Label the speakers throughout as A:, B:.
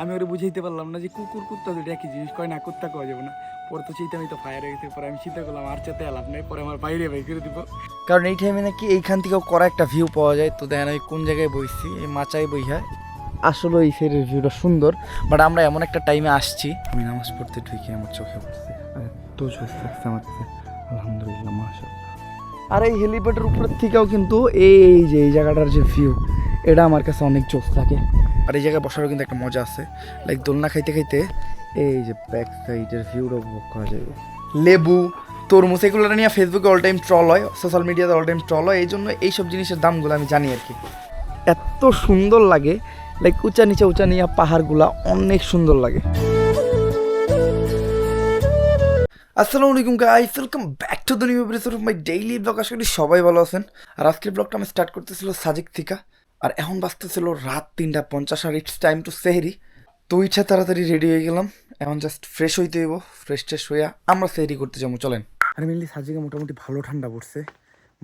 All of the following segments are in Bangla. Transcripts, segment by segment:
A: আমি ওরে বুঝাইতে পারলাম না যে কুকুর কুত্তা দুটো একই জিনিস কয় না কুত্তা কওয়া যাবে না। পরে তো চিন্তা আমি তো ফায়ার হয়ে গেছে পরে আমি চিন্তা করলাম আর চাতে লাভ নেই পরে আমার বাইরে বাই করে দিব। কারণ এই টাইমে নাকি এইখান থেকেও করা একটা ভিউ পাওয়া যায় তো দেখেন আমি কোন জায়গায় বইছি এই মাচায় বইহা। আসলে এই সাইডের ভিউটা সুন্দর বাট আমরা এমন একটা টাইমে আসছি। আমি নামাজ পড়তে ঢুকে আমার চোখে পড়ছে জোস লাগছে আমার কাছে। আলহামদুলিল্লাহ মাশাআল্লাহ। আর এই হেলিপ্যাডের উপর থেকেও কিন্তু এই যে এই জায়গাটার যে ভিউ এটা আমার কাছে অনেক জোস লাগে। আর এই জায়গায় বসারও কিন্তু একটা মজা আছে। লাইক দোলনা খাইতে খাইতে এই যে ব্যাক সাইডের ভিউটা উপভোগ করা যাবে লেবু, তরমুজ এগুলো নিয়ে ফেসবুকে অল টাইম ট্রল হয় সোশ্যাল মিডিয়াতে অল টাইম ট্রল হয়। এই জন্য এইসব জিনিসের দামগুলো আমি জানি আর কি। এত সুন্দর লাগে। লাইক উঁচা নিচে উঁচা নিয়ে পাহাড়গুলা অনেক সুন্দর লাগে। আসসালামু আলাইকুম guys welcome back to the new episode of my daily blog আশা করি সবাই ভালো আছেন। আর আজকের ব্লগটা আমি স্টার্ট করতেছিল সাজিক থেকে। আর এখন বাজতেছিল রাত তিনটা পঞ্চাশ আর ইটস টাইম টু সেহরি। তো ইচ্ছা তাড়াতাড়ি রেডি হয়ে গেলাম। এখন জাস্ট ফ্রেশ হইতে হইব ফ্রেশ ট্রেশ হইয়া আমরা সেহরি করতে যাব, চলেন। আর মেনলি সাজিকে মোটামুটি ভালো ঠান্ডা পড়ছে।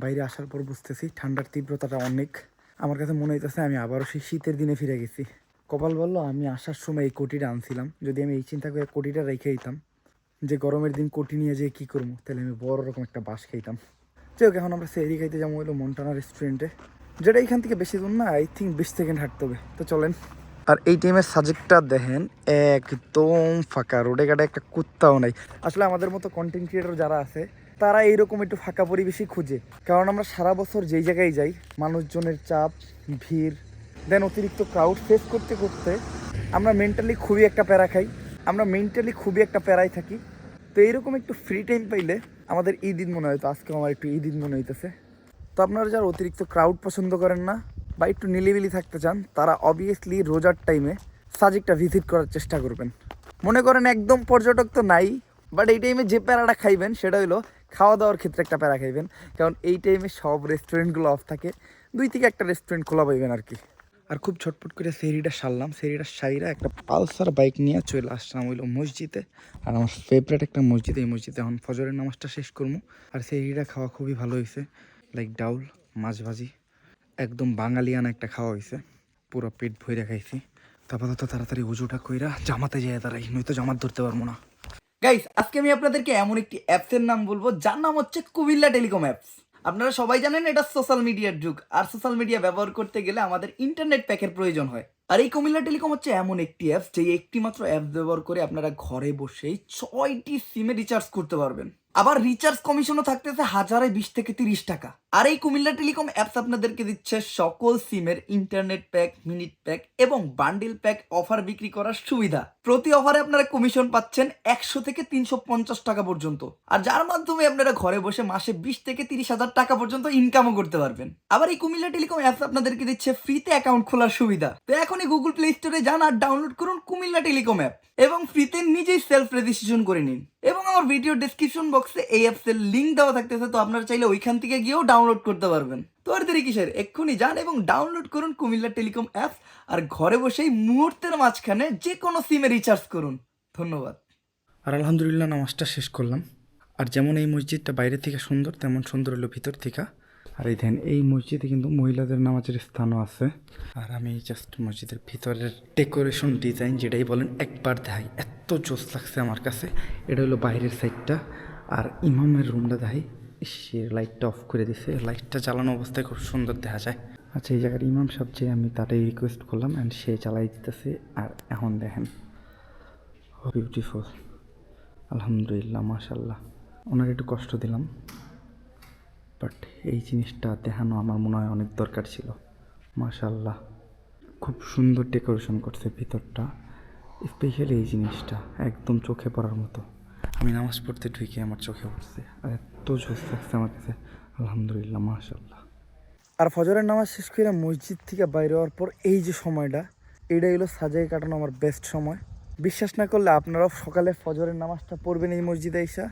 A: বাইরে আসার পর বুঝতেছি ঠান্ডার তীব্রতাটা অনেক। আমার কাছে মনে হইতেছে আমি আবারও সেই শীতের দিনে ফিরে গেছি। কপাল বলল, আমি আসার সময় এই কোটিটা আনছিলাম। যদি আমি এই চিন্তা করে কোটিটা রেখে দিতাম, যে গরমের দিন কোটি নিয়ে যেয়ে কী করব, তাহলে আমি বড় রকম একটা বাস খাইতাম। যাই হোক, এখন আমরা সেরি খাইতে যাব হলো মন্টানা রেস্টুরেন্টে যেটা এইখান থেকে বেশি দূর না আই থিঙ্ক বিশ সেকেন্ড হাঁটতে হবে। তো চলেন। আর এই টাইমের সাজেক্টটা দেখেন, একদম ফাঁকা। রোডে ঘাটে একটা কুত্তাও নাই। আসলে আমাদের মতো কন্টেন্ট ক্রিয়েটর যারা আছে, তারা এইরকম একটু ফাঁকা পরিবেশই খুঁজে। কারণ আমরা সারা বছর যেই জায়গায় যাই, মানুষজনের চাপ, ভিড় দেন অতিরিক্ত ক্রাউড ফেস করতে করতে আমরা মেন্টালি খুবই একটা প্যারা খাই। আমরা মেন্টালি খুবই একটা প্যারায় থাকি। তো এইরকম একটু ফ্রি টাইম পাইলে আমাদের ঈদ ঈদ মনে হয় তো আজকে আমার একটু ঈদ ঈদ মনে হইতেছে। তো আপনারা যারা অতিরিক্ত ক্রাউড পছন্দ করেন না বা একটু নিলিবিলি থাকতে চান, তারা অবভিয়াসলি রোজার টাইমে সাজিকটা ভিজিট করার চেষ্টা করবেন। মনে করেন একদম পর্যটক তো নাই বাট এই টাইমে যে প্যারাটা খাইবেন, সেটা হলো খাওয়া দাওয়ার ক্ষেত্রে একটা প্যারা খাইবেন। কারণ এই টাইমে সব রেস্টুরেন্টগুলো অফ থাকে, দুই থেকে একটা রেস্টুরেন্ট খোলা পাইবেন আর কি। আর খুব ছটপট করে সেরিটা সারলাম। সেরিটা সাইরা একটা পালসার বাইক নিয়ে চলে আসলাম হইল মসজিদে। আর আমার ফেভারেট একটা মসজিদ, এই মসজিদে এখন ফজরের নামাজটা শেষ করব। আর সেরিটা খাওয়া খুবই ভালো হয়েছে লাইক ডাউল, মাছ ভাজি। একদম বাঙালিয়ানা একটা খাওয়া হয়েছে পুরো পেট ভরে খাইছি। তারপর তো তাড়াতাড়ি উজুটা কইরা জামাতে যায় দাঁড়াই, নয়তো জামাত ধরতে পারব না। গাইস আজকে আমি আপনাদেরকে এমন একটি অ্যাপসের নাম বলব, যার নাম হচ্ছে কুমিল্লা টেলিকম অ্যাপস আপনারা সবাই জানেন এটা সোশ্যাল মিডিয়ার যুগ। আর সোশ্যাল মিডিয়া ব্যবহার করতে গেলে আমাদের ইন্টারনেট প্যাকের প্রয়োজন হয়। আর এই কুমিল্লা টেলিকম হচ্ছে এমন একটি অ্যাপস যে একটি মাত্র অ্যাপ ব্যবহার করে আপনারা ঘরে বসেই ছয়টি সিমে রিচার্জ করতে পারবেন। আবার রিচার্জ কমিশনও থাকতেছে হাজারে বিশ থেকে তিরিশ টাকা। আর এই কুমিল্লা টেলিকম অ্যাপস আপনাদেরকে দিচ্ছে সকল সিমের ইন্টারনেট প্যাক মিনিট প্যাক এবং বান্ডিল প্যাক অফার বিক্রি করার সুবিধা। প্রতি অফারে আপনারা কমিশন পাচ্ছেন একশো থেকে তিনশো পঞ্চাশ টাকা পর্যন্ত। আর যার মাধ্যমে আপনারা ঘরে বসে মাসে বিশ থেকে তিরিশ হাজার টাকা পর্যন্ত ইনকামও করতে পারবেন। আবার এই কুমিল্লা টেলিকম অ্যাপস আপনাদেরকে দিচ্ছে ফ্রিতে অ্যাকাউন্ট খোলার সুবিধা। তো এখনই গুগল প্লে স্টোরে যান আর ডাউনলোড করুন কুমিল্লা টেলিকম অ্যাপ এবং ফ্রিতে নিজেই সেলফ রেজিস্ট্রেশন করে নিন। এবং আমার ভিডিও ডেসক্রিপশন বক্সে এই অ্যাপসের লিঙ্ক দেওয়া থাকতেছে, তো আপনারা চাইলে ওইখান থেকে গিয়েও ডাউনলোড করতে পারবেন। তো আর দেরি কিসের? এক্ষুনি যান এবং ডাউনলোড করুন কুমিল্লা টেলিকম অ্যাপস আর ঘরে বসেই মুহূর্তের মাঝখানে যে কোনো সিমে রিচার্জ করুন। ধন্যবাদ। আর আলহামদুলিল্লাহ নামাজটা শেষ করলাম। আর যেমন এই মসজিদটা বাইরে থেকে সুন্দর, তেমন সুন্দর হলো ভিতর থেকে। আর এই দেখেন, এই মসজিদে কিন্তু মহিলাদের নামাজের স্থানও আছে। আর আমি জাস্ট মসজিদের ভিতরের ডেকোরেশন ডিজাইন যেটাই বলেন, একবার দেখাই। এত জোস লাগছে আমার কাছে। এটা হলো বাইরের সাইডটা আর ইমামের রুমটা দেখাই। সে লাইটটা অফ করে দিছে। লাইটটা চালানো অবস্থায় খুব সুন্দর দেখা যায়। আচ্ছা এই জায়গার ইমাম সাহেব যে আমি তাটাই রিকোয়েস্ট করলাম অ্যান্ড সে চালাই দিতেছে আর এখন দেখেন। বিউটিফুল আলহামদুলিল্লাহ মাশাল্লাহ ওনাকে একটু কষ্ট দিলাম। বাট এই জিনিসটা দেখানো আমার মনে হয় অনেক দরকার ছিল। মাশাল্লাহ খুব সুন্দর ডেকোরেশন করছে ভিতরটা। স্পেশালি এই জিনিসটা, একদম চোখে পড়ার মতো। আমি নামাজ পড়তে ঢুকে আমার চোখে পড়ছে আর এত জোস লাগছে আমার কাছে। আলহামদুলিল্লাহ মাশাল্লাহ আর ফজরের নামাজ শেষ করে মসজিদ থেকে বাইরে হওয়ার পর এই যে সময়টা, এটাই হলো সাজাই কাটানো আমার বেস্ট সময়। বিশ্বাস না করলে আপনারাও সকালে ফজরের নামাজটা পড়বেন এই মসজিদে আইসা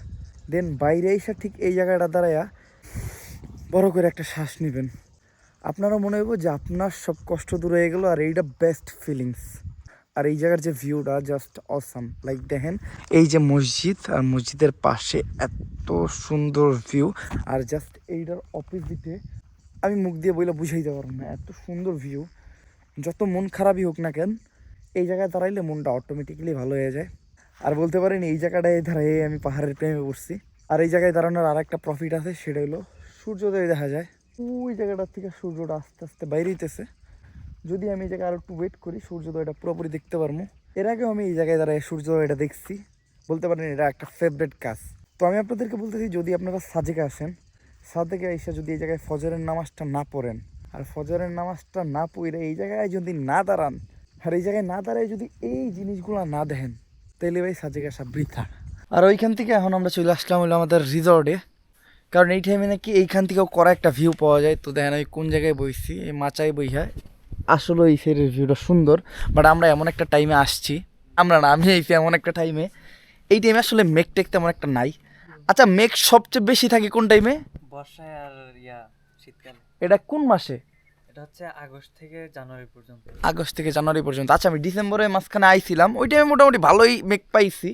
A: দেন বাইরে আইসা ঠিক এই জায়গাটা দাঁড়ায়া বড় করে একটা শ্বাস নেবেন। আপনারও মনে হইব যে আপনার সব কষ্ট দূর হয়ে গেলো আর এইটা বেস্ট ফিলিংস আর এই জায়গার যে ভিউটা জাস্ট অসাম লাইক দেখেন, এই যে মসজিদ, আর মসজিদের পাশে এত সুন্দর ভিউ আর জাস্ট এইটার অপোজিটে আমি মুখ দিয়ে বইলে বুঝাই বুঝাইতে পারব না, এত সুন্দর ভিউ যত মন খারাপই হোক না কেন, এই জায়গায় দাঁড়াইলে মনটা অটোমেটিক্যালি ভালো হয়ে যায়। আর বলতে পারেন, এই জায়গাটায় দাঁড়াই আমি পাহাড়ের প্রেমে পড়ছি। আর এই জায়গায় দাঁড়ানোর আর একটা প্রফিট আছে, সেটা হলো সূর্যোদয় দেখা যায়। ওই জায়গাটার থেকে সূর্যটা আস্তে আস্তে বাইরে হইতেছে। যদি আমি এই জায়গায় আরও একটু ওয়েট করি, সূর্যোদয়টা পুরোপুরি দেখতে পারব। এর আগেও আমি এই জায়গায় দাঁড়ায় সূর্যোদয়টা দেখছি। বলতে পারেন এটা একটা ফেভারিট কাজ। তো আমি আপনাদেরকে বলতেছি যদি আপনারা সাজেকে আসেন সাজেকে এসে যদি এই জায়গায় ফজরের নামাজটা না পড়েন, আর ফজরের নামাজটা না পড়ে এই জায়গায় যদি না দাঁড়ান, আর এই জায়গায় না দাঁড়ায় যদি এই জিনিসগুলো না দেখেন তাহলে ভাই সাজেকে আসা বৃথা। আর ওইখান থেকে এখন আমরা চলে আসলাম হলো আমাদের রিসর্টে কারণ এই টাইমে নাকি এইখান থেকেও করা একটা ভিউ পাওয়া যায়। তো দেখেন আমি কোন জায়গায় বইছি, এই মাচায় বইহা। আসলে এই সাইডের ভিউটা সুন্দর বাট আমরা এমন একটা টাইমে আসছি। আমরা না আমি এইছি এমন একটা টাইমে এই টাইমে আসলে মেঘ টেক তেমন একটা নাই। আচ্ছা মেঘ সবচেয়ে বেশি থাকে কোন টাইমে
B: বর্ষায় আর ইয়া শীতকালে।
A: এটা কোন মাসে?
B: এটা হচ্ছে আগস্ট থেকে জানুয়ারি পর্যন্ত।
A: আগস্ট থেকে জানুয়ারি পর্যন্ত। আচ্ছা আমি ডিসেম্বরের মাঝখানে আইছিলাম। ওই টাইমে মোটামুটি ভালোই মেঘ পাইছি।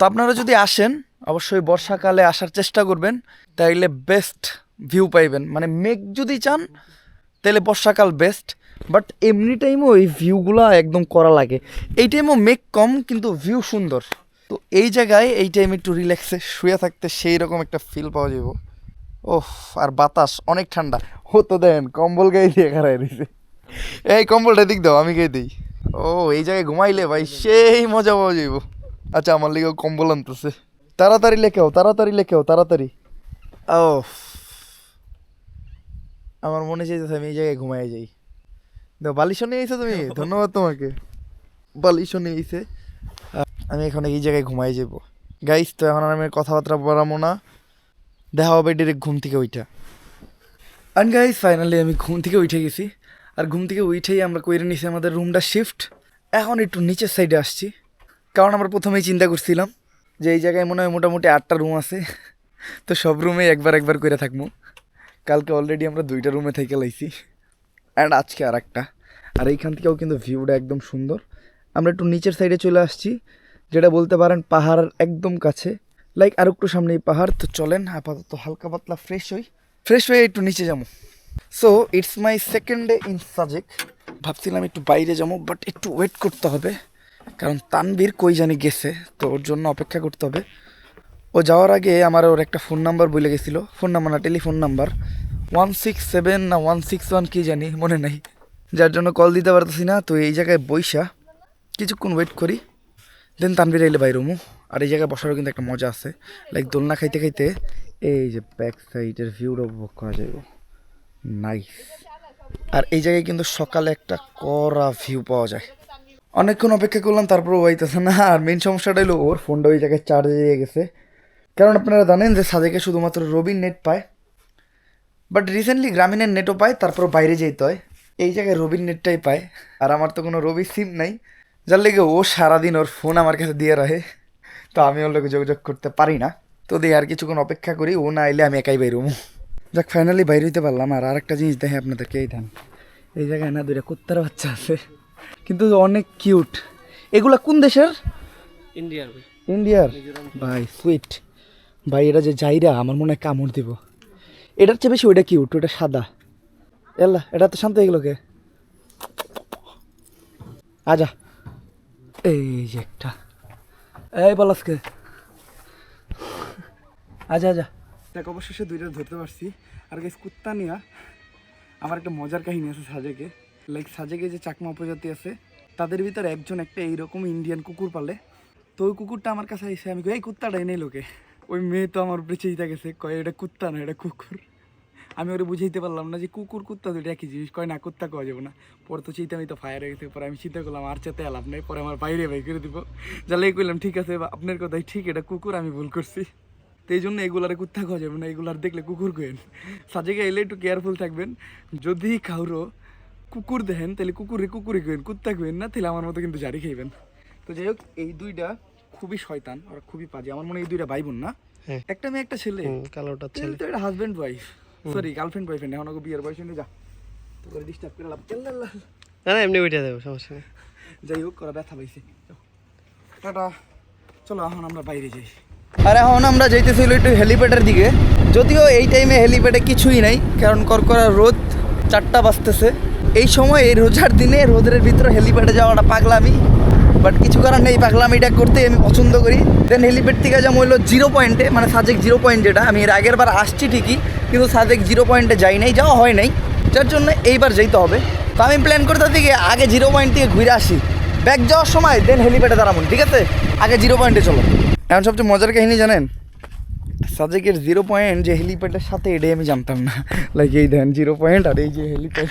A: তো আপনারা যদি আসেন অবশ্যই বর্ষাকালে আসার চেষ্টা করবেন। তাইলে বেস্ট ভিউ পাইবেন। মানে মেঘ যদি চান তাহলে বর্ষাকাল বেস্ট বাট এমনি টাইমও এই ভিউগুলো একদম করা লাগে। এই টাইমও মেঘ কম, কিন্তু ভিউ সুন্দর। তো এই জায়গায় এই টাইমে একটু রিল্যাক্সে শুয়ে থাকতে সেই রকম একটা ফিল পাওয়া যাব ওফ, আর বাতাস অনেক ঠান্ডা। ও তো দেন, কম্বল গায়ে দিয়ে খারাই দিছে। এই কম্বলটা দিক দাও, আমি গায়ে দিই। ও, এই জায়গায় ঘুমাইলে ভাই সেই মজা পাওয়া যাইব। আচ্ছা আমার লিগেও কম্বল আনতেছে। তাড়াতাড়ি লেখেও তাড়াতাড়ি লেখেও তাড়াতাড়ি। ও আমার মনে চাইতেছে আমি এই জায়গায় ঘুমাই যাই। বালিশও নিয়ে এসে তুমি? ধন্যবাদ তোমাকে। বালিশও নিয়ে এসে আমি এখন এই জায়গায় ঘুমাই যাব। গাইস তো এখন আর আমি কথাবার্তা বাড়াবো না। দেখা হবে ডিরেক্ট ঘুম থেকে ওইটা অ্যান্ড গাইস ফাইনালি আমি ঘুম থেকে উঠে গেছি। আর ঘুম থেকে উঠেই আমরা কইরে নিছি আমাদের রুমটা শিফট এখন একটু নিচের সাইডে আসছি। কারণ আমরা প্রথমেই চিন্তা করছিলাম যে এই জায়গায় মনে হয় মোটামুটি আটটা রুম আছে। তো সব রুমে একবার একবার করে থাকব। কালকে অলরেডি আমরা দুইটা রুমে থেকে লাইছি। অ্যান্ড আজকে আর একটা আর এইখান থেকেও কিন্তু ভিউটা একদম সুন্দর। আমরা একটু নিচের সাইডে চলে আসছি। যেটা বলতে পারেন পাহাড় একদম কাছে। লাইক আর একটু সামনেই পাহাড়। তো চলেন, আপাতত হালকা পাতলা ফ্রেশ হই। ফ্রেশ হয়ে একটু নিচে যাব। So it's my second day in Sajek ভাবছিলাম একটু বাইরে যাব বাট একটু ওয়েট করতে হবে। কারণ তানবীর কই জানি গেছে, তো ওর জন্য অপেক্ষা করতে হবে। ও যাওয়ার আগে আমার ওর একটা ফোন নাম্বার বলে গেছিল। ফোন নাম্বার না telephone number one six seven না ওয়ান সিক্স ওয়ান কী জানি, মনে নাই। যার জন্য কল দিতে পারতেছি না, তো এই জায়গায় বৈশা কিছুক্ষণ ওয়েট করি দেন তানবীর এলে বাইরমু আর এই জায়গায় বসারও কিন্তু একটা মজা আছে। লাইক দোলনা খাইতে খাইতে এই যে ব্যাক সাইডের ভিউটা উপভোগ করা যাবে নাইস আর এই জায়গায় কিন্তু সকালে একটা কড়া ভিউ পাওয়া যায়। অনেকক্ষণ অপেক্ষা করলাম তারপর হইতেছে না। আর মেন সমস্যাটা হলো ওর ফোনটা ওই জায়গায় চার্জে দিয়ে গেছে। কারণ আপনারা জানেন যে সাদেকে শুধুমাত্র রবির নেট পায়। বাট রিসেন্টলি গ্রামীণের নেটও পায় তারপর বাইরে যেতে হয়। এই জায়গায় রবির নেটটাই পায়। আর আমার তো কোনো রবি সিম নাই। যার লেগে ও সারাদিন ওর ফোন আমার কাছে দিয়ে রাখে। তো আমি ওর লোকে যোগাযোগ করতে পারি না। তো দিয়ে আর কিছুক্ষণ অপেক্ষা করি ও না এলে আমি একাই বাইরবো যাক ফাইনালি বাইরে হইতে পারলাম। আর আরেকটা জিনিস দেখে আপনাদেরকে এই ধান এই জায়গায় না দুইটা কুত্তার বাচ্চা আছে। কিন্তু অনেক কিউট এগুলা কোন দেশের?
B: ইন্ডিয়ার
A: ইন্ডিয়ার? ভাই সুইট ভাই এটা যে যাইরা আমার মনে হয় কামড় দিব। এটার চেয়ে বেশি ওইটা কিউট ওটা সাদা। এল্লা, এটা তো শান্ত গেল আজা। এই যে একটা। এই বলাসকে। আজা আজা। দেখ, অবশেষে দুইটা ধরতে পারছি। আর গাইস কুত্তা নিয়া আমার একটা মজার কাহিনী আছে সাজেকে। লাইক সাজেকে যে চাকমা উপজাতি আছে, তাদের ভিতরে একজন একটা এইরকম ইন্ডিয়ান কুকুর পালে। তো ওই কুকুরটা আমার কাছে এসে আমি এই কুত্তাটা এনেই লোকে। ওই মেয়ে তো আমার চেইতা গেছে কয়, এটা কুত্তা না, এটা কুকুর। আমি ওরে বুঝাইতে পারলাম না যে কুকুর, কুত্তা দুটো একই জিনিস। কয়, না, কুত্তা কওয়া যাবে না। পরে তো চিন্তা আমি তো ফায়ার হয়ে গেছে। পরে আমি চিন্তা করলাম, আর চেতে লাভ নেই। পরে আমার বাইরে বাই করে দিব। জালে কইলাম, ঠিক আছে আপনার কথাই ঠিক, এটা কুকুর, আমি ভুল করছি। তো এই জন্য এগুলার কুত্তা খাওয়া যাবে না। এগুলার দেখলে কুকুর কেন সাজেকে এলে একটু কেয়ারফুল থাকবেন। যদি কাউরো কুকুর দেখেন, তাহলে কুকুরে কুকুরে কেন কুত্তা কেন না, তাহলে আমার মতো কিন্তু জারি খাইবেন। তো যাই হোক, এই দুইটা খুবই শয়তান আর খুবই পাজি। আমার মনে হয় এই দুইটা ভাই বোন না।
C: হ্যাঁ।
A: একটা মেয়ে একটা ছেলে।
C: কালোটা
A: ছেলে। তো এটা husband wife sorry girlfriend boyfriend এখন ওকে বিয়ের বয়স যা। তো করে ডিস্টার্ব করে লাভ
C: না না এমনি উঠে দেবো সমস্যা নেই।
A: যাই হোক করা ব্যথা পাইছে। টাটা। চলো এখন আমরা বাইরে যাই। আর এখন আমরা যাইতেছিল একটু হেলিপ্যাডের দিকে। যদিও এই টাইমে হেলিপ্যাডে কিছুই নাই কারণ করকরা রোদ চারটা বাজতেছে। এই সময় এই রোজার দিনে রোদের ভিতরে হেলিপ্যাডে যাওয়াটা পাগলামি। বাট কিছু করার নেই, পাগলাম এটা করতে আমি পছন্দ করি। দেন হেলিপ্যাড থেকে যেমন হলো জিরো পয়েন্টে মানে সাজেক জিরো পয়েন্ট যেটা আমি এর আগের বার আসছি ঠিকই, কিন্তু সাজেক জিরো পয়েন্টে যাই নাই, যাওয়া হয় নাই। যার জন্য এইবার যেতে হবে। তো আমি প্ল্যান করতে থেকে আগে জিরো পয়েন্ট থেকে ঘুরে আসি। ব্যাক যাওয়ার সময় দেন হেলিপ্যাডে দাঁড়াবো ঠিক আছে? আগে জিরো পয়েন্টে চলো। এখন সবচেয়ে মজার কাহিনী জানেন? সাজেকের জিরো পয়েন্ট যে হেলিপ্যাডের সাথে এটাই আমি জানতাম না। লাইক এই দেন জিরো পয়েন্ট আর এই যে হেলিপ্যাড।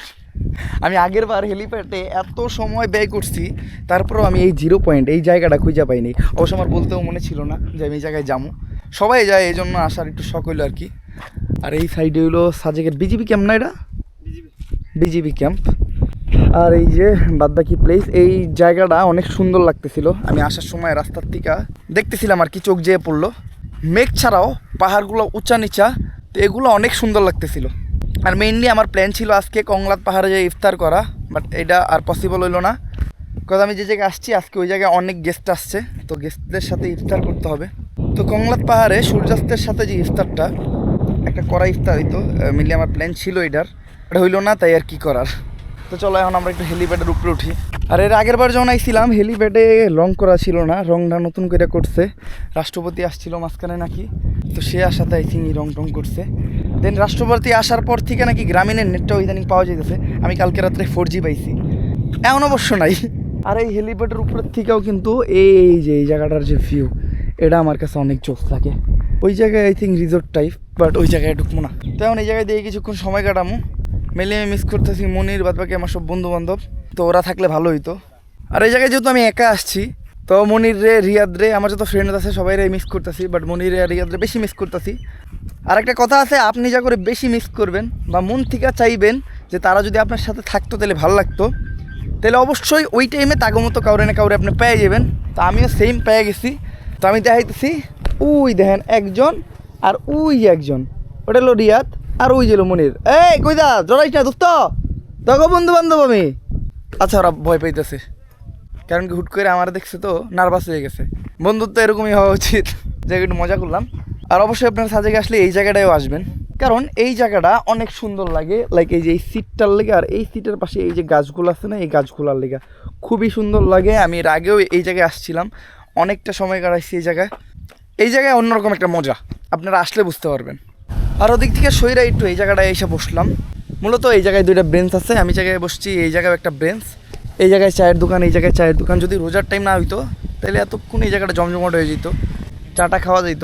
A: আমি আগের বার হেলিপ্যাডে এত সময় ব্যয় করছি, তারপরেও আমি এই জিরো পয়েন্ট, এই জায়গাটা খুঁজে পাইনি। অবশ্য আমার বলতেও মনে ছিল না যে আমি এই জায়গায় যাব। সবাই যায়, এই জন্য আসার একটু শখ হইল আর কি। আর এই সাইডে হইল সাজেকের বিজিবি ক্যাম্প না এটা? বিজিবি ক্যাম্প আর এই যে বাদবাকি প্লেস এই জায়গাটা অনেক সুন্দর লাগতেছিল। আমি আসার সময় রাস্তার থেকে দেখতেছিলাম আর কি, চোখ যেয়ে পড়ল। মেঘ ছাড়াও পাহাড়গুলো উঁচা নিচা, তো এগুলো অনেক সুন্দর লাগতেছিল। আর মেইনলি আমার প্ল্যান ছিল আজকে কংলাত পাহাড়ে যে ইফতার করা বাট এটা আর পসিবল হইল না। কারণ আমি যে জায়গায় আসছি, আজকে ওই জায়গায় অনেক গেস্ট আসছে, তো গেস্টদের সাথে ইফতার করতে হবে। তো কংলাত পাহাড়ে সূর্যাস্তের সাথে যে ইফতারটা, একটা করা ইফতার হইতো মেনলি আমার প্ল্যান ছিল এটার। এটা হইল না, তাই আর কি করার? তো চলো, এখন আমরা একটু হেলিপ্যাডের উপরে উঠি। আর এর আগের বার যখন আইছিলাম হেলিপ্যাডে রং করা ছিল না, রংটা নতুন করে করছে। রাষ্ট্রপতি আসছিল মাঝখানে নাকি, তো সে আসাতে আই থিঙ্ক রং টং করছে। দেন রাষ্ট্রপতি আসার পর থেকে নাকি গ্রামীণের নেটটা ইদানিং পাওয়া যাইতেছে। আমি কালকে রাত্রে ফোর জি পাইছি। এমন অবশ্য নাই। আর এই হেলিপ্যাডের উপরের থেকেও কিন্তু এই যে, এই জায়গাটার যে ভিউ এটা আমার কাছে অনেক চোখ থাকে ওই জায়গায় I think resort type but ওই জায়গায় ঢুকবো না। তো এখন এই জায়গায় দিয়ে কিছুক্ষণ সময় কাটামো। মেলে আমি মিস করতেছি, মনির বাদ বাকি আমার সব বন্ধু বান্ধব তো ওরা থাকলে ভালো হইতো আর এই জায়গায় যেহেতু আমি একা আসছি, তো মনির রে রিয়াদ রে আমার যত ফ্রেন্ড আছে সবাই রে মিস করতেছি বাট মনির রে রিয়াদ রে বেশি মিস করতেছি। আর একটা কথা আছে, আপনি যা করে বেশি মিস করবেন বা মন থেকে চাইবেন যে তারা যদি আপনার সাথে থাকতো তাহলে ভালো লাগতো, তাহলে অবশ্যই ওই টাইমে তাগো মতো কাউরে না কাউরে আপনি পেয়ে যাবেন। তো আমিও সেম পেয়ে গেছি। তো আমি দেখাইতেছি উই দেখেন একজন আর উই একজন, ওটা হলো রিয়াদ। আর ওই হলো মনির এই, কই দা জড়াইস না দোস্ত দেখো বন্ধু বান্ধব আমি। আচ্ছা ওরা ভয় পাইতেছে। কারণ কি হুট করে আমার দেখছে তো নার্ভাস হয়ে গেছে। বন্ধুত্ব এরকমই হওয়া উচিত। যে একটু মজা করলাম। আর অবশ্যই আপনার সাজেকে আসলে এই জায়গাটায়ও আসবেন। কারণ এই জায়গাটা অনেক সুন্দর লাগে। লাইক এই যে এই সিটটার লেগে, আর এই সিটের পাশে এই যে গাছগুলো আছে না, এই গাছগুলোর লেগে। খুবই সুন্দর লাগে। আমি এর আগেও এই জায়গায় আসছিলাম। অনেকটা সময় কাটাইছি এই জায়গায়। এই জায়গায় অন্যরকম একটা মজা। আপনারা আসলে বুঝতে পারবেন। আর ওদিক থেকে সইরা একটু এই জায়গাটায় এসে বসলাম। মূলত এই জায়গায় দুইটা ব্রেঞ্চ আছে, আমি জায়গায় বসছি, এই জায়গায় একটা ব্রেঞ্চ এই জায়গায় চায়ের দোকান, এই জায়গায় চায়ের দোকান। যদি রোজার টাইম না হইতো, তাহলে এতক্ষণ এই জায়গাটা জমজমাট হয়ে যেত, চাটা খাওয়া যেত।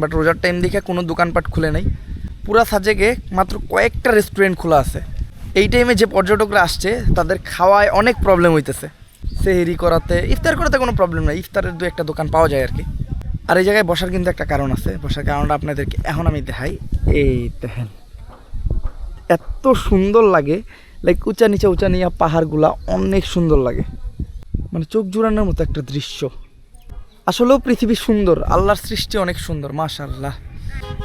A: বাট রোজার টাইম দেখে কোনো দোকানপাট খুলে নাই। পুরা সাজেকে মাত্র কয়েকটা রেস্টুরেন্ট খোলা আছে। এই টাইমে যে পর্যটকরা আসছে, তাদের খাওয়ায় অনেক প্রবলেম হইতেছে। সেহেরি করাতে, ইফতার করাতে কোনো প্রবলেম নাই। ইফতারের দু একটা দোকান পাওয়া যায় আর কি। আর এই জায়গায় বসার কিন্তু একটা কারণ আছে। বসার কারণটা আপনাদেরকে এখন আমি দেখাই। এই দেখেন। এত সুন্দর লাগে। লাইক উঁচা নিচে, উঁচা নিচা পাহাড়গুলা অনেক সুন্দর লাগে। মানে চোখ জুড়ানোর মতো একটা দৃশ্য। আসলেও পৃথিবী সুন্দর। আল্লাহর সৃষ্টি অনেক সুন্দর মাশাল্লাহ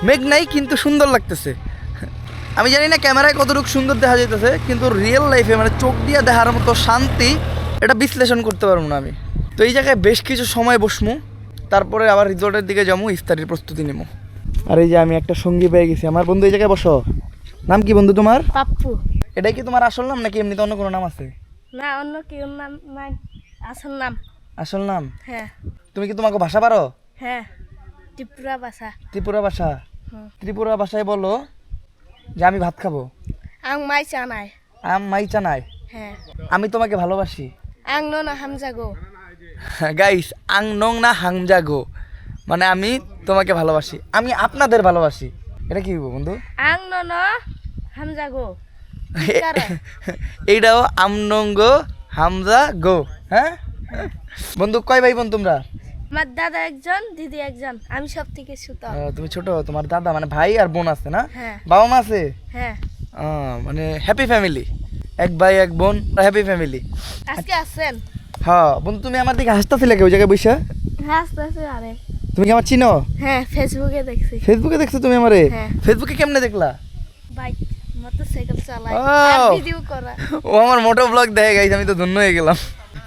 A: মেঘ নাই, কিন্তু সুন্দর লাগতেছে। আমি জানি না ক্যামেরায় কতটুকু সুন্দর দেখা যাইতেছে, কিন্তু রিয়েল লাইফে মানে চোখ দিয়ে দেখার মতো শান্তি, এটা বিশ্লেষণ করতে পারব না আমি। তো এই জায়গায় বেশ কিছু সময় বসমু। তারপরে আবার রিসোর্টের দিকে যাব ইফতারির প্রস্তুতি নেব। আর এই যে আমি একটা সঙ্গী পেয়ে গেছি আমার বন্ধু এই জায়গায় বসো। নাম কি বন্ধু তোমার?
D: পাপ্পু।
A: এটাই কি তোমার আসল নাম নাকি এমনিতে অন্য কোনো নাম আছে?
D: না অন্য কেউ নাম নাই আসল নাম।
A: আসল নাম?
D: হ্যাঁ।
A: তুমি কি তোমাকে ভাষা পারো?
D: হ্যাঁ ত্রিপুরা ভাষা।
A: ত্রিপুরা ভাষা। ত্রিপুরা ভাষায় বলো যে আমি ভাত খাব।
D: আং মাই চানাই।
A: আম মাই চানাই।
D: হ্যাঁ।
A: আমি তোমাকে ভালোবাসি।
D: আং ননা হামজাগো
A: গাইস আং নং না হাংজা গো মানে আমি তোমাকে ভালোবাসি। আমি আপনাদের ভালোবাসি। এটা কি বন্ধু?
D: আং নন হামজাগো
A: এইটাও আমনঙ্গ হামজা গো হ্যাঁ? বন্ধু কয় ভাই বোন তোমরা?
D: আমার দাদা একজন দিদি একজন। আমি সব থেকে ছোট
A: তুমি ছোট তোমার দাদা মানে ভাই আর বোন আছে না?
D: হ্যাঁ।
A: বাবা মা আছে?
D: হ্যাঁ।
A: মানে হ্যাপি ফ্যামিলি এক ভাই এক বোন হ্যাপি ফ্যামিলি
D: আজকে আসছেন
A: হ্যাঁ বন্ধু তুমি আমার দিকে হাসতেছিলে কেউ জায়গায় বৈশা
D: হ্যাঁ আসতেছে আরে।
A: তুমি কি আমার চিনো?
D: হ্যাঁ ফেসবুকে দেখছি।
A: ফেসবুকে দেখছ তুমি আমারে?
D: হ্যাঁ।
A: ফেসবুকে কেমনে দেখলা?
D: বাইক মোটরসাইকেল চালাই
A: ও।
D: আর ভিডিও করা।
A: ও আমার মোটো ব্লগ দেখে গাইছে আমি তো ধন্য হয়ে গেলাম।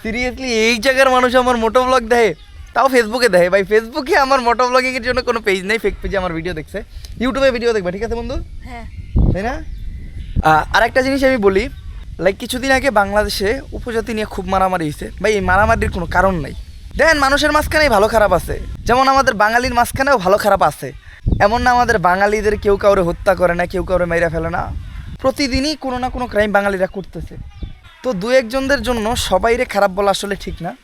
A: সিরিয়াসলি এই জায়গার মানুষ আমার মোটো ব্লগ দেখে তাও ফেসবুকে দেখে। ভাই ফেসবুকে আমার মোটো ব্লগিং এর জন্য কোনো পেজ নেই ফেক পেজে আমার ভিডিও দেখছে। ইউটিউবে ভিডিও দেখবে ঠিক আছে বন্ধু?
D: হ্যাঁ।
A: তাই না? আর একটা জিনিস আমি বলি লাইক কিছুদিন আগে বাংলাদেশে উপজাতি নিয়ে খুব মারামারি হয়েছে। ভাই এই মারামারির কোনো কারণ নাই। দেন মানুষের মাঝখানেই ভালো খারাপ আছে। যেমন আমাদের বাঙালির মাঝখানেও ভালো খারাপ আছে। এমন না আমাদের বাঙালিদের কেউ কাউরে হত্যা করে না কেউ কাউরে মেরে ফেলে না। প্রতিদিনই কোনো না কোনো ক্রাইম বাঙালিরা করতেছে। তো দু একজনদের জন্য সবাইরে খারাপ বলা আসলে ঠিক না।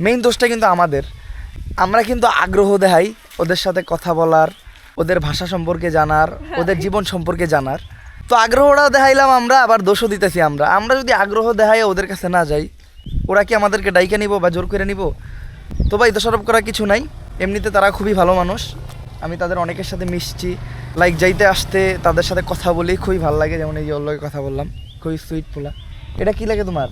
A: মেইন দোষটা কিন্তু আমাদের। আমরা কিন্তু আগ্রহ দেখাই ওদের সাথে কথা বলার ওদের ভাষা সম্পর্কে জানার ওদের জীবন সম্পর্কে জানার। তো আগ্রহটাও দেখাইলাম আমরা আবার দোষও দিতেছি আমরা। আমরা যদি আগ্রহ দেখাই ওদের কাছে না যাই ওরা কি আমাদেরকে ডাইকে নিব বা জোর করে নিব? তো ভাই দোষারোপ করা কিছু নাই। এমনিতে তারা খুবই ভালো মানুষ। আমি তাদের অনেকের সাথে মিশছি। লাইক যাইতে আসতে তাদের সাথে কথা বলি খুবই ভালো লাগে। যেমন এই যে লগে কথা বললাম খুবই সুইট পোলা। এটা কি লাগে তোমার?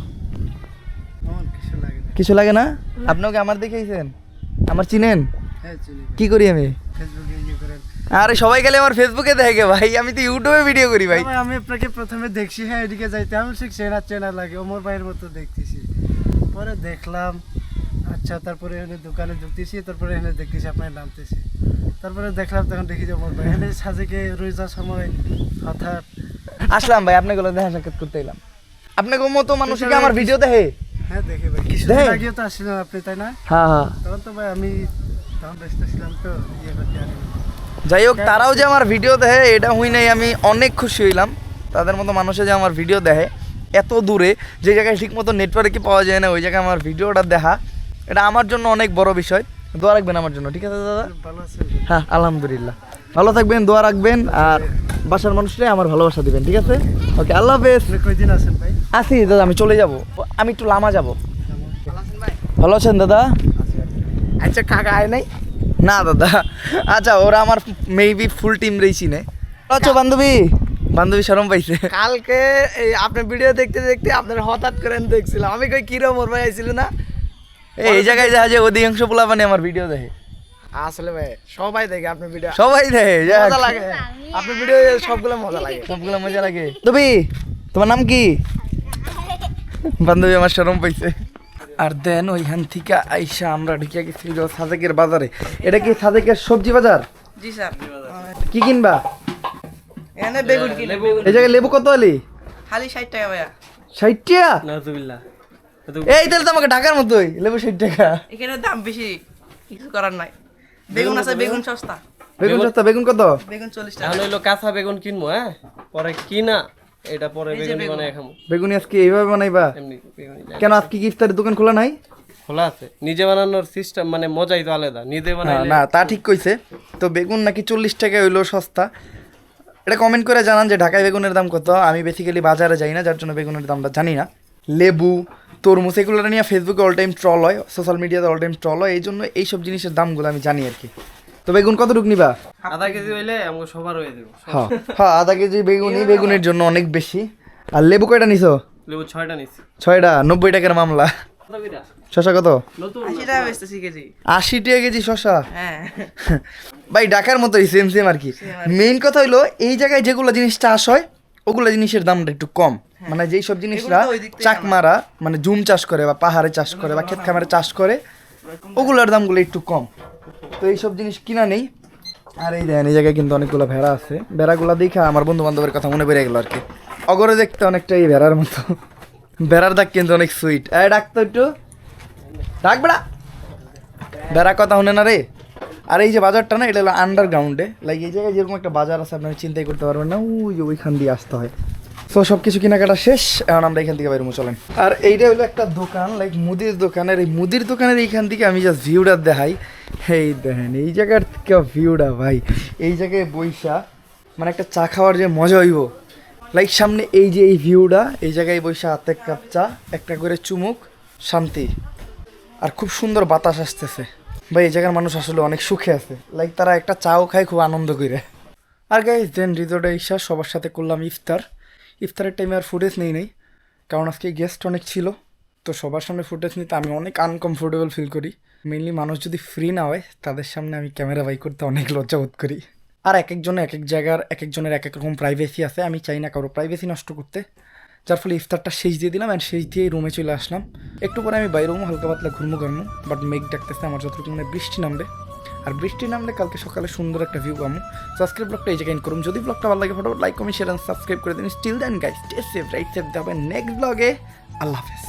A: কিছু লাগে না। আপনিও কি আমার দেখেছেন আমার চিনেন? কি করি আমি? আরে সবাই গেলে আমার ফেসবুকে দেখে ভাই। আমি তো ইউটিউবে ভিডিও করি ভাই।
E: আমি আপনাকে প্রথমে দেখছি হ্যাঁ এদিকে যাইতে। আমি ঠিক চেনা চেনা লাগে ওমর ভাইয়ের মতো দেখতেছি। পরে দেখলাম আচ্ছা তারপরে এখানে দোকানে ঢুকতেছি তারপরে এখানে দেখতেছি আপনার নামতেছি। তারপরে দেখলাম তখন দেখি যে ওমর ভাই। এখানে সাজেকে রয়ে যাওয়ার সময় হঠাৎ
A: আসলাম ভাই। আপনাকে দেখা সাক্ষাৎ করতে এলাম। আপনাকে মতো মানুষ কি আমার ভিডিও দেখে?
E: হ্যাঁ দেখে ভাই। কিছুদিন। আগেও তো আসছিলেন আপনি তাই না?
A: হ্যাঁ হ্যাঁ।
E: তখন তো ভাই আমি তখন ব্যস্ত ছিলাম তো ইয়ে করতে আনি।
A: যাই হোক তারাও যে আমার ভিডিও দেখে এটা হই নাই আমি অনেক খুশি হইলাম। তাদের মতো মানুষে যে আমার ভিডিও দেখে এত দূরে যে জায়গায় ঠিক মতো নেটওয়ার্কই পাওয়া যায় না ওই জায়গায় আমার ভিডিওটা দেখা এটা আমার জন্য অনেক বড় বিষয়। দোয়া রাখবেন আমার জন্য ঠিক আছে দাদা? হ্যাঁ আলহামদুলিল্লাহ। ভালো থাকবেন দোয়া রাখবেন আর বাসার মানুষরাই আমার ভালোবাসা দিবেন ঠিক আছে? ওকে আল্লাহ হাফেজ।
E: কয়দিন আছেন ভাই?
A: আসি দাদা আমি চলে যাব। আমি একটু লামা যাব। ভালো আছেন দাদা? আচ্ছা কাকা আয় নাই? না দাদা। আচ্ছা ওরা আমার মেবি ফুল টিম রেই নে আচ্ছা বান্ধবী। বান্ধবী শরম পাইছে।
C: কালকে এই আপনার ভিডিও দেখতে দেখতে আপনার হঠাৎ করে দেখছিলাম। আমি কই কিরম ওর ভাই আইছিল না?
A: এই জায়গায় যা যে অধিকাংশ পোলা মানে আমার ভিডিও দেখে।
C: আসলে ভাই সবাই দেখে আপনার ভিডিও
A: সবাই দেখে
C: মজা লাগে। আপনার ভিডিও সবগুলো মজা লাগে।
A: সবগুলো মজা লাগে। তবে তোমার নাম কি? বান্ধবী আমার শরম পাইছে। আর দেন ওইখান থেকে আইসা আমরা ঢুকে গেছি হলো সাদেকের বাজারে। এটা কি সাদেকের সবজি বাজার?
F: জি স্যার।
A: কি কিনবা?
F: এখানে বেগুন কিনে।
A: এই জায়গায় লেবু কত আলি?
F: খালি ষাট টাকা ভাইয়া।
A: ষাট টাকা
B: নাজুবিল্লাহ
A: এই তাহলে তো আমাকে ঢাকার মতোই লেবু ষাট টাকা।
F: এখানে দাম বেশি কিছু করার নাই। বেগুন আছে বেগুন সস্তা।
A: বেগুন সস্তা বেগুন কত?
F: বেগুন চল্লিশ টাকা।
B: এখন হইল কাঁচা বেগুন কিনবো হ্যাঁ? পরে কিনা এটা পরে বেগুন। বানাই খামো
A: বেগুনি আজকে এইভাবে বানাইবা?
B: এমনি
A: কেন আজকে কি ইফতারের দোকান খোলা নাই?
B: খোলা আছে। নিজে বানানোর সিস্টেম মানে মজাই তো আলাদা। নিজে বানাইলে
A: না তা ঠিক কইছে। তো বেগুন নাকি চল্লিশ টাকা হইল সস্তা। এটা কমেন্ট করে জানান যে ঢাকায় বেগুনের দাম কত? আমি বেসিক্যালি বাজারে যাই না যার জন্য বেগুনের দামটা জানি না। লেবু তরমুজ এগুলো নিয়ে ফেসবুকে অল টাইম ট্রল হয় সোশ্যাল মিডিয়াতে অল টাইম ট্রল হয়। এই জন্য এইসব জিনিসের দামগুলো আমি জানি আর কি। তো বেগুন কতটুকু নিবা?
B: আধা কেজি হইলে আমাকে সবার হয়ে দেবো
A: হ্যাঁ হ্যাঁ আধা কেজি বেগুনই বেগুনের জন্য অনেক বেশি। আর লেবু কয়টা নিছো?
B: লেবু ছয়টা নিচ্ছি
A: ছয়টা নব্বই টাকার মামলা।
B: কত
A: শশা কত?
B: নতুন।
F: আশি টাকা কেজি।
A: আশি টাকা কেজি শশা?
F: হ্যাঁ।
A: ভাই ঢাকার মতোই সেম সেম আর কি। মেইন কথা হইল এই জায়গায় যেগুলো জিনিস চাষ হয় ওগুলো জিনিসের দামটা একটু কম। মানে যেই সব জিনিসরা চাকমারা মানে জুম চাষ করে বা পাহাড়ে চাষ করে বা ক্ষেত খামারে চাষ করে ওগুলোর দামগুলো একটু কম। তো এইসব জিনিস কিনা নেই। আর এই দেখেন, এই জায়গায় কিন্তু অনেকগুলো ভেড়া আছে। ভেড়াগুলো দেখে আমার বন্ধু বান্ধবের কথা মনে পড়ে গেলো আর কি। অগরে দেখতে অনেকটা এই ভেড়ার মতো। ভেড়ার দাগ কিন্তু অনেক সুইট এই ডাকতো একটু। ডাক বেড়া। বেড়া কথা শুনে না রে। আর এই যে বাজারটা না, এটা হলো আন্ডারগ্রাউন্ডে লাইক এই জায়গায় যেরকম একটা বাজার আছে আপনারা চিন্তাই করতে পারবেন না। ওই ওইখান দিয়ে আসতে হয়। তো সব কিছু কেনাকাটা শেষ। এখন আমরা এখান থেকে বেরোবো চলেন। আর এইটা হলো একটা দোকান লাইক মুদির দোকানের। এই মুদির দোকানের এইখান থেকে আমি জাস্ট ভিউটা দেখাই। এই দেখেন, এই জায়গার ভিউটা ভাই, এই জায়গায় বৈশা মানে একটা চা খাওয়ার যে মজা হইব। লাইক সামনে এই যে এই ভিউটা এই জায়গায় বৈশা হাতে কাপ চা, একটা করে চুমুক, শান্তি। আর খুব সুন্দর বাতাস আসতেছে। ভাই, এই জায়গার মানুষ আসলে অনেক সুখে আছে। লাইক তারা একটা চাও খায়, খুব আনন্দ করে। আর গাইজ দেন রিজোর্টে ইসা সবার সাথে করলাম ইফতার। ইফতারের টাইমে আর ফুটেজ নেই নেই, কারণ আজকে গেস্ট অনেক ছিল। তো সবার সামনে ফুটেজ নিতে আমি অনেক আনকমফোর্টেবল ফিল করি। মেনলি মানুষ যদি ফ্রি না হয়, তাদের সামনে আমি ক্যামেরা বাই করতে অনেক লজ্জা বোধ করি। আর এক একজনের এক এক জায়গার এক একজনের এক এক রকম প্রাইভেসি আছে, আমি চাই না কারও প্রাইভেসি নষ্ট করতে। যার ফলে ইফতারটা শেষ দিয়ে দিলাম অ্যান্ড শেষ দিয়েই রুমে চলে আসলাম। একটু পরে আমি বাইরে হালকা পাতলা ঘুরমু ঘুরমু বাট মেঘ ডাকতেছে আমার যতটুকু মানে বৃষ্টি নামবে। আর বৃষ্টি নামলে কালকে সকালে সুন্দর একটা ভিউ পাবো। আজকের ব্লগটা এই জায়গায় করুন। যদি ব্লগটা ভালো লাগে, ফটোফট লাইক কমেন্ট শেয়ার সাবস্ক্রাইব করে দিন। Still then guys stay safe right safe যাবেন নেক্সট ব্লগে আল্লাহ হাফেজ।